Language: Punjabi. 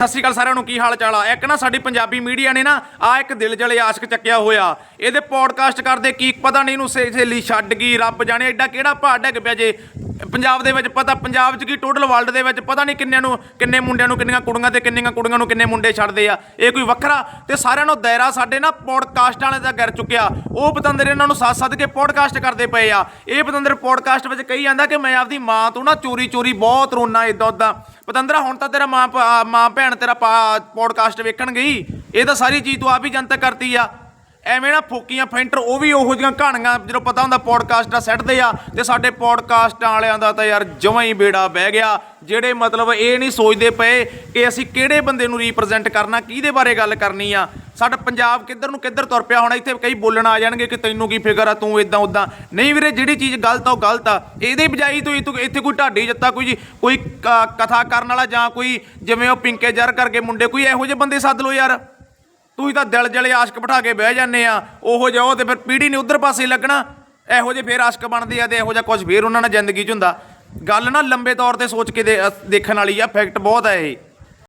ਸਤਿ ਸ਼੍ਰੀ ਅਕਾਲ ਸਾਰਿਆਂ ਨੂੰ, ਕੀ ਹਾਲ ਚਾਲ ਆ? ਇੱਕ ਨਾ ਸਾਡੀ ਪੰਜਾਬੀ ਮੀਡੀਆ ਨੇ ਨਾ ਆ ਇੱਕ ਦਿਲ ਜਲੇ ਆਸ਼ਕ ਚੱਕਿਆ ਹੋਇਆ। ਇਹਦੇ ਪੋਡਕਾਸਟ ਕਰਦੇ, ਕੀ ਪਤਾ ਨਹੀਂ ਇਹਨੂੰ ਸੇ- ਸਹੇਲੀ ਛੱਡ ਗਈ, ਰੱਬ ਜਾਣੇ, ਐਡਾ ਕਿਹੜਾ ਪਹਾੜ ਡਿੱਗ ਪਿਆ ਜੇ? ਪੰਜਾਬ ਦੇ ਵਿੱਚ ਪਤਾ, ਪੰਜਾਬ 'ਚ ਕੀ ਟੋਟਲ ਵਰਲਡ ਦੇ ਵਿੱਚ ਪਤਾ ਨਹੀਂ ਕਿੰਨਿਆਂ ਨੂੰ, ਕਿੰਨੇ ਮੁੰਡਿਆਂ ਨੂੰ ਕਿੰਨੀਆਂ ਕੁੜੀਆਂ ਤੇ ਕਿੰਨੀਆਂ ਕੁੜੀਆਂ ਨੂੰ ਕਿੰਨੇ ਮੁੰਡੇ ਛੱਡਦੇ ਆ। ਇਹ ਕੋਈ ਵੱਖਰਾ ਤੇ ਸਾਰਿਆਂ ਨੂੰ ਦਾਇਰਾ ਸਾਡੇ ਨਾ ਪੋਡਕਾਸਟ ਵਾਲੇ ਦਾ ਗਿਰ ਚੁੱਕਿਆ। ਉਹ ਪਤੰਦਰ ਇਹਨਾਂ ਨੂੰ ਸੱਦ ਸੱਦ ਕੇ ਪੋਡਕਾਸਟ ਕਰਦੇ ਪਏ ਆ। ਇਹ ਪਤੰਦਰ ਪੋਡਕਾਸਟ ਵਿੱਚ ਕਹੀ ਜਾਂਦਾ ਕਿ ਮੈਂ ਆਪਦੀ ਮਾਂ ਤੋਂ ਨਾ ਚੋਰੀ ਚੋਰੀ ਬਹੁਤ ਰੋਣਾ ਇਦਾਂ ਉਦਾਂ ਪਤੰਦਰਾ, ਹੁਣ ਤਾਂ ਤੇਰਾ ਮਾਂ ਭ- ਮਾਂ ਭੈਣ ਤੇਰਾ ਪੋਡਕਾਸਟ ਵੇਖਣ ਗਈ ਇਹ ਤਾਂ ਸਾਰੀ ਚੀਜ਼ ਤੂੰ ਆਪ ਹੀ ਜਨਤਕ ਕਰਤੀ ਆ। ਐਵੇਂ ਨਾ ਫੋਕੀਆਂ ਫੈਂਟਰ, ਉਹ ਵੀ ਉਹੋ ਜਿਹੀਆਂ ਕਹਾਣੀਆਂ ਜਦੋਂ ਪਤਾ ਹੁੰਦਾ ਪੋਡਕਾਸਟ ਦਾ ਸੈੱਟਦੇ ਆ, ਤੇ ਸਾਡੇ ਪੋਡਕਾਸਟ ਵਾਲਿਆਂ ਦਾ ਤਾਂ ਯਾਰ ਜਮਾਂ ਹੀ ਬੇੜਾ ਬਹਿ ਗਿਆ। ਜਿਹੜੇ ਮਤਲਬ ਇਹ ਨਹੀਂ ਸੋਚਦੇ ਪਏ ਕਿ ਅਸੀਂ ਕਿਹੜੇ ਬੰਦੇ ਨੂੰ ਰੀਪਰੈਜ਼ੈਂਟ ਕਰਨਾ, ਕਿਹਦੇ ਬਾਰੇ ਗੱਲ ਕਰਨੀ ਆ। ਸਾਡਾ ਪੰਜਾਬ ਕਿੱਧਰ ਨੂੰ ਕਿੱਧਰ ਤੁਰ ਪਿਆ ਹੋਣਾ, ਇੱਥੇ ਕਈ ਬੋਲਣ ਆ ਜਾਣਗੇ ਕਿ ਤੈਨੂੰ ਕੀ ਫਿਕਰ ਆ, ਤੂੰ ਇਦਾਂ ਉਦਾਂ ਨਹੀਂ ਵੀਰੇ, ਜਿਹੜੀ ਚੀਜ਼ ਗਲਤ ਆ, ਉਹ ਗਲਤ ਆ। ਇਹਦੇ ਬਜਾਈ ਤੂੰ ਤੂੰ ਇੱਥੇ ਕੋਈ ਢਾਡੀ ਜੱਤਾ, ਕੋਈ ਕੋਈ ਕ- ਕਥਾ ਕਰਨ ਵਾਲਾ ਜਾਂ ਕੋਈ ਜਿਵੇਂ ਉਹ ਪਿੰਕੇ ਜਰ ਕਰਕੇ ਮੁੰਡੇ, ਕੋਈ ਇਹੋ ਜਿਹੇ ਬੰਦੇ ਸੱਦ ਲਓ ਯਾਰ। ਤੁਸੀਂ ਤਾਂ ਦਿਲ ਜਲੇ ਆਸ਼ਕ ਬਿਠਾ ਕੇ ਬਹਿ ਜਾਂਦੇ ਆ, ਉਹੋ ਜਿਹਾ ਉਹ ਤੇ ਫਿਰ ਪੀੜੀ ਨੇ ਉਧਰ ਪਾਸੇ ਲੱਗਣਾ, ਇਹੋ ਜਿਹੇ ਫੇਰ ਆਸ਼ਕ ਬਣਦੇ ਆ ਤੇ ਇਹੋ ਜਿਹਾ ਕੁਝ ਫੇਰ ਉਹਨਾਂ ਨਾਲ ਜ਼ਿੰਦਗੀ 'ਚ ਹੁੰਦਾ। ਗੱਲ ਨਾ ਲੰਬੇ ਤੌਰ ਤੇ ਸੋਚ ਕੇ ਦੇ- ਦੇਖਣ ਵਾਲੀ ਆ ਫੈਕਟ ਬਹੁਤ ਆ ਇਹ।